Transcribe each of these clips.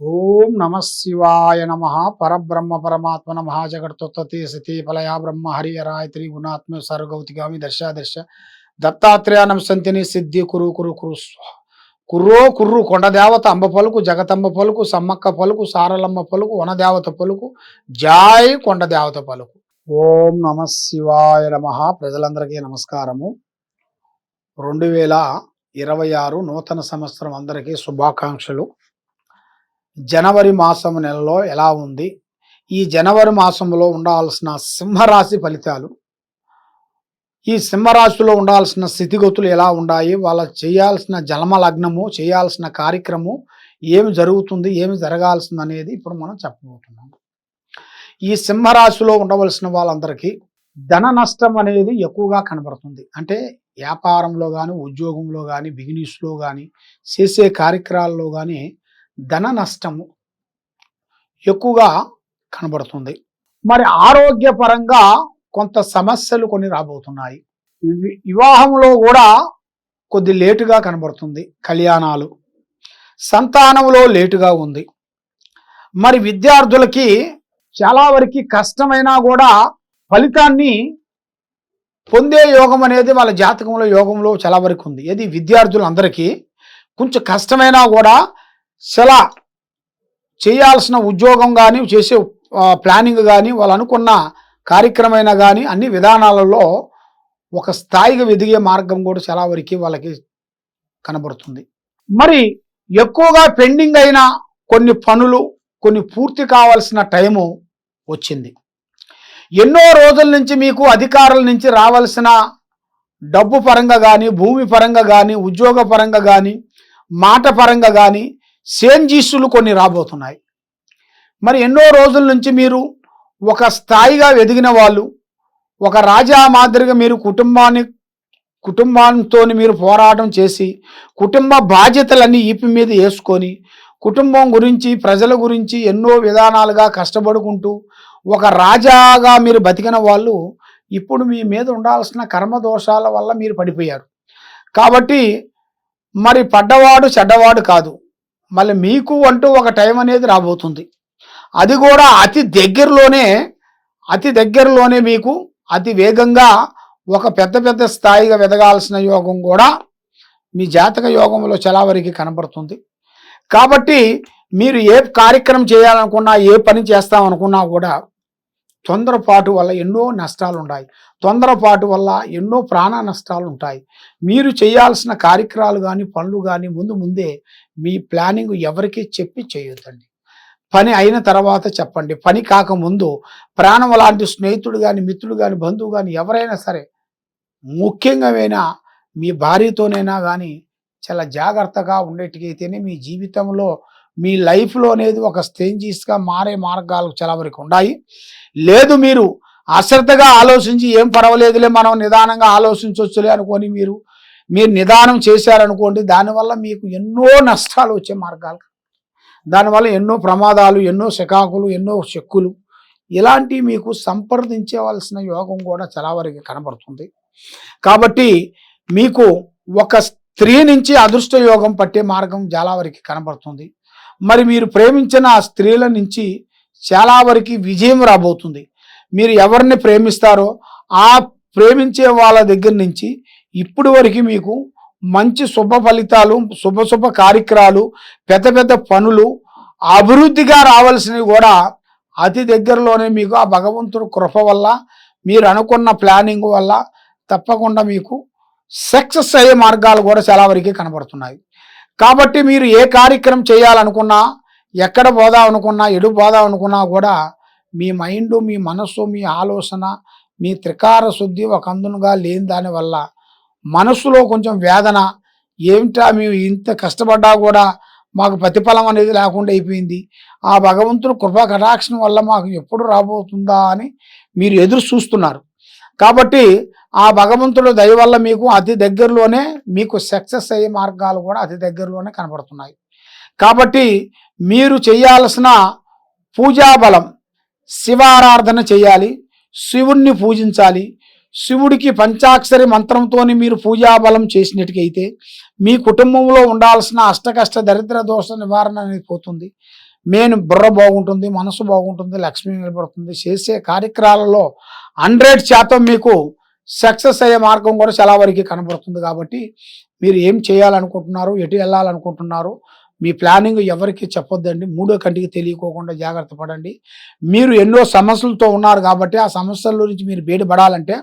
ఓం నమ శివాయ నమ పరబ్రహ్మ పరమాత్మన మహాజగత్తుత్పత్తి సతీ ఫలయా బ్రహ్మ హరిహరాయత్రి త్రిగుణాత్మ సర్గౌతిగామి దర్శ దర్శ దత్తాత్రేయ నమసంతిని సిద్ధి కురు కురు కురు కుర్రో కుర్రు కొండ దేవత అంబ పలుకు జగతంబ పలుకు సమ్మక్క పలుకు సారలమ్మ పలుకు వనదేవత పలుకు జాయ్ కొండ దేవత పలుకు. ఓం నమ శివాయ నమ ప్రజలందరికీ నమస్కారము. రెండు వేల ఇరవై ఆరు నూతన సంవత్సరం అందరికీ శుభాకాంక్షలు. జనవరి మాసం నెలలో ఎలా ఉంది? ఈ జనవరి మాసంలో ఉండాల్సిన సింహరాశి ఫలితాలు ఈ సింహరాశిలో ఉండాల్సిన స్థితిగతులు ఎలా ఉన్నాయి? వాళ్ళ చేయాల్సిన జన్మ లగ్నము చేయాల్సిన కార్యక్రమం ఏమి జరుగుతుంది ఏమి జరగాల్సింది అనేది ఇప్పుడు మనం చెప్పబోతున్నాం. ఈ సింహరాశిలో ఉండవలసిన వాళ్ళందరికీ ధన నష్టం అనేది ఎక్కువగా కనబడుతుంది. అంటే వ్యాపారంలో కానీ ఉద్యోగంలో కానీ బిజినెస్లో కానీ చేసే కార్యక్రమాల్లో కానీ ధన నష్టము ఎక్కువగా కనబడుతుంది. మరి ఆరోగ్యపరంగా కొంత సమస్యలు కొన్ని రాబోతున్నాయి. వివాహంలో కూడా కొద్ది లేటుగా కనబడుతుంది కళ్యాణాలు. సంతానంలో లేటుగా ఉంది. మరి విద్యార్థులకి చాలా వరకు కష్టమైనా కూడా ఫలితాన్ని పొందే యోగం అనేది వాళ్ళ జాతకంలో యోగంలో చాలా వరకు ఉంది. ఇది విద్యార్థులందరికీ కొంచెం కష్టమైనా కూడా చాలా చేయాల్సిన ఉద్యోగం కానీ చేసే ప్లానింగ్ కానీ వాళ్ళు అనుకున్న కార్యక్రమైనా కానీ అన్ని విధానాలలో ఒక స్థాయిగా ఎదిగే మార్గం కూడా చాలా వరకు వాళ్ళకి కనబడుతుంది. మరి ఎక్కువగా పెండింగ్ అయిన కొన్ని పనులు కొన్ని పూర్తి కావాల్సిన టైము వచ్చింది. ఎన్నో రోజుల నుంచి మీకు అధికారుల నుంచి రావాల్సిన డబ్బు పరంగా కానీ భూమి పరంగా కానీ ఉద్యోగ పరంగా కానీ మాట పరంగా కానీ సేంజీసులు కొన్ని రాబోతున్నాయి. మరి ఎన్నో రోజుల నుంచి మీరు ఒక స్థాయిగా ఎదిగిన వాళ్ళు ఒక రాజా మాదిరిగా మీరు కుటుంబాన్ని కుటుంబంతో మీరు పోరాటం చేసి కుటుంబ బాధ్యతలన్నీ ఈపి మీద వేసుకొని కుటుంబం గురించి ప్రజల గురించి ఎన్నో విధానాలుగా కష్టపడుకుంటూ ఒక రాజాగా మీరు బతికిన వాళ్ళు ఇప్పుడు మీ మీద ఉండాల్సిన కర్మ దోషాల వల్ల మీరు పడిపోయారు. కాబట్టి మరి పడ్డవాడు చెడ్డవాడు కాదు. మళ్ళీ మీకు అంటూ ఒక టైం అనేది రాబోతుంది. అది కూడా అతి దగ్గరలోనే అతి దగ్గరలోనే మీకు అతి వేగంగా ఒక పెద్ద పెద్ద స్థాయిగా వెదగాల్సిన యోగం కూడా మీ జాతక యోగంలో చాలా వరకు కనబడుతుంది. కాబట్టి మీరు ఏ కార్యక్రమం చేయాలనుకున్నా ఏ పని చేస్తామనుకున్నా కూడా తొందరపాటు వల్ల ఎన్నో నష్టాలు ఉన్నాయి తొందరపాటు వల్ల ఎన్నో ప్రాణ నష్టాలు ఉంటాయి మీరు చేయాల్సిన కార్యక్రమాలు కానీ పనులు కానీ ముందు ముందే మీ ప్లానింగ్ ఎవరికి చెప్పి చేయొద్దండి. పని అయిన తర్వాత చెప్పండి. పని కాకముందు ప్రాణం లాంటి స్నేహితుడు కానీ మిత్రుడు కానీ బంధువు కానీ ఎవరైనా సరే ముఖ్యంగా మీ భార్యతోనైనా కానీ చాలా జాగ్రత్తగా ఉండేటికైతేనే మీ జీవితంలో మీ లైఫ్లో అనేది ఒక స్టేంజీస్గా మారే మార్గాలు చాలా వరకు ఉన్నాయి లేదు మీరు అశ్రద్ధగా ఆలోచించి ఏం పర్వాలేదులే మనం నిదానంగా ఆలోచించవచ్చులే అనుకొని మీరు మీరు నిదానం చేశారనుకోండి దానివల్ల మీకు ఎన్నో నష్టాలు వచ్చే మార్గాలు దానివల్ల ఎన్నో ప్రమాదాలు ఎన్నో శకాకులు ఎన్నో చెక్కులు ఇలాంటివి మీకు సంప్రదించవలసిన యోగం కూడా చాలా వరకు కనబడుతుంది. కాబట్టి మీకు ఒక స్త్రీ నుంచి అదృష్ట యోగం పట్టే మార్గం చాలా వరకు కనబడుతుంది. మరి మీరు ప్రేమించిన ఆ స్త్రీల నుంచి చాలా వరకు విజయం రాబోతుంది. మీరు ఎవరిని ప్రేమిస్తారో ఆ ప్రేమించే వాళ్ళ దగ్గర నుంచి ఇప్పుడు వరకు మీకు మంచి శుభ ఫలితాలు శుభ శుభ కార్యక్రమాలు పెద్ద పెద్ద పనులు అభివృద్ధిగా రావాల్సినవి కూడా అతి దగ్గరలోనే మీకు ఆ భగవంతుడు కృప వల్ల మీరు అనుకున్న ప్లానింగ్ వల్ల తప్పకుండా మీకు సక్సెస్ అయ్యే మార్గాలు కూడా చాలా వరకు కనబడుతున్నాయి. కాబట్టి మీరు ఏ కార్యక్రమం చేయాలనుకున్నా ఎక్కడ పోదాం అనుకున్నా ఎడు పోదాం అనుకున్నా కూడా మీ మైండ్ మీ మనస్సు మీ ఆలోచన మీ త్రికార శుద్ధి ఒక అందునుగా లేని దానివల్ల మనసులో కొంచెం వేదన ఏమిటా మేము ఇంత కష్టపడ్డా కూడా మాకు ప్రతిఫలం అనేది లేకుండా అయిపోయింది. ఆ భగవంతుడు కృపా కటాక్షం వల్ల మాకు ఎప్పుడు రాబోతుందా అని మీరు ఎదురు చూస్తున్నారు. కాబట్టి ఆ భగవంతుడు దయ వల్ల మీకు అతి దగ్గరలోనే మీకు సక్సెస్ అయ్యే మార్గాలు కూడా అతి దగ్గరలోనే కనబడుతున్నాయి. కాబట్టి మీరు చేయాల్సిన పూజా బలం శివారాధన చేయాలి శివుణ్ణి పూజించాలి. శివుడికి పంచాక్షరి మంత్రంతో మీరు పూజాబలం చేసినట్టుకైతే మీ కుటుంబంలో ఉండాల్సిన అష్టకష్ట దరిద్ర దోష నివారణ అనేది పోతుంది. మెయిన్ బుర్ర బాగుంటుంది మనసు బాగుంటుంది లక్ష్మి నిలబడుతుంది. చేసే కార్యక్రమాలలో హండ్రెడ్ శాతం మీకు సక్సెస్ అయ్యే మార్గం కూడా చాలా వరకు కనబడుతుంది కాబట్టి మీరు ఏం చేయాలనుకుంటున్నారు ఎటు వెళ్ళాలనుకుంటున్నారు మీ ప్లానింగ్ ఎవరికి చెప్పొద్దండి మూడో కంటికి తెలియకోకుండా జాగ్రత్త పడండి. మీరు ఎన్నో సమస్యలతో ఉన్నారు కాబట్టి ఆ సమస్యల నుంచి మీరు బయటపడాలంటే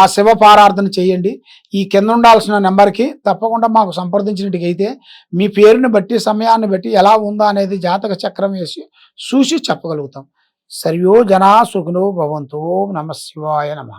ఆ శివ పారార్థన చేయండి. ఈ కింద ఉండాల్సిన నెంబర్కి తప్పకుండా మాకు సంప్రదించినట్టుకైతే మీ పేరుని బట్టి సమయాన్ని బట్టి ఎలా ఉందా అనేది జాతక చక్రం వేసి చూసి చెప్పగలుగుతాం. సర్వో జనా సుఖినో భవంతో నమ శివాయ నమ.